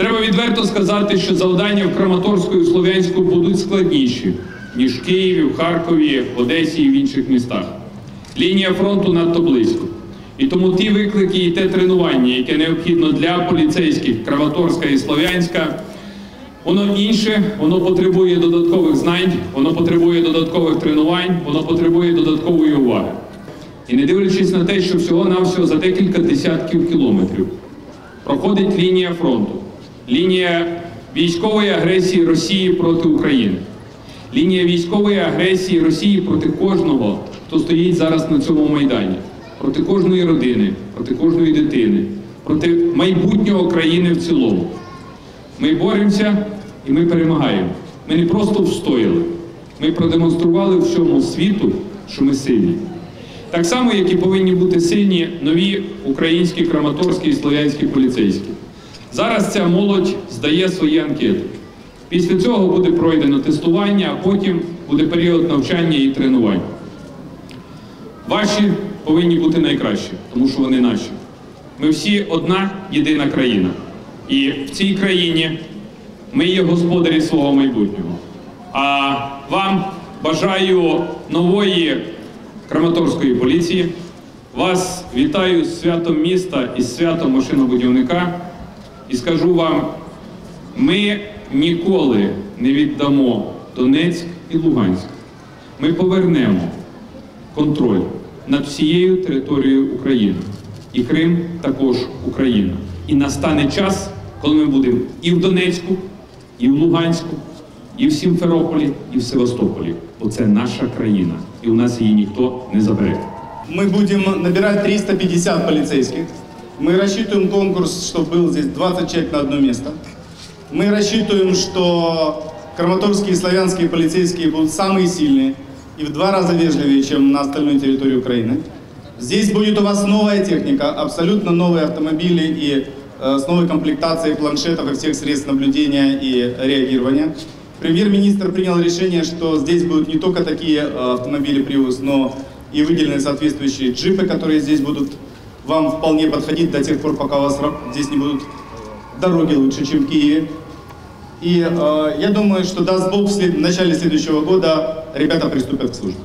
відверто сказати, що завдання в Краматорську і Слов'янську будуть складніші, ніж в Києві, в Харкові, в Одесі і в інших містах. Лінія фронту надто близько. І тому ті виклики і те тренування, яке необхідно для поліцейських Краматорська і Слов'янська, Воно інше, воно потребує додаткових знань, воно потребує додаткових тренувань, воно потребує додаткової уваги. І не дивлячись на те, що всього-навсього за декілька десятків кілометрів проходить лінія фронту, лінія військової агресії Росії проти України, лінія військової агресії Росії проти кожного, хто стоїть зараз на цьому майдані, проти кожної родини, проти кожної дитини, проти майбутнього країни в цілому. Ми боремося і ми перемагаємо. Ми не просто встояли, ми продемонстрували всьому світу, що ми сильні. Так само, як і повинні бути сильні нові українські, краматорські і слов'янські поліцейські. Зараз ця молодь здає свої анкети. Після цього буде пройдено тестування, а потім буде період навчання і тренувань. Ваші повинні бути найкращі, тому що вони наші. Ми всі одна єдина країна. І в цій країні ми є господарі свого майбутнього. А вам бажаю нової Краматорської поліції. Вас вітаю з святом міста і з святом машинобудівника. І скажу вам, ми ніколи не віддамо Донецьк і Луганськ. Ми повернемо контроль над всією територією України. І Крим також Україна. І настане час, коли ми будемо і в Донецьку, і в Луганську, і в Сімферополі, і в Севастополі. Бо це наша країна, і у нас її ніхто не забере. Мы будем набирать 350 полицейских. Мы рассчитываем конкурс, чтобы был здесь 20 человек на одно место. Мы рассчитываем, что краматорские и славянские полицейские будут самые сильные и в два раза вежливее, чем на остальной территории Украины. Здесь будет у вас новая техника, абсолютно новые автомобили и э, с новой комплектацией планшетов и всех средств наблюдения и реагирования. Премьер-министр принял решение, что здесь будут не только такие э, автомобили Prius, но и выделены соответствующие джипы, которые здесь будут вам вполне подходить до тех пор, пока у вас здесь не будут дороги лучше, чем в Киеве. И э, я думаю, что даст Бог, в, в начале следующего года ребята приступят к службе.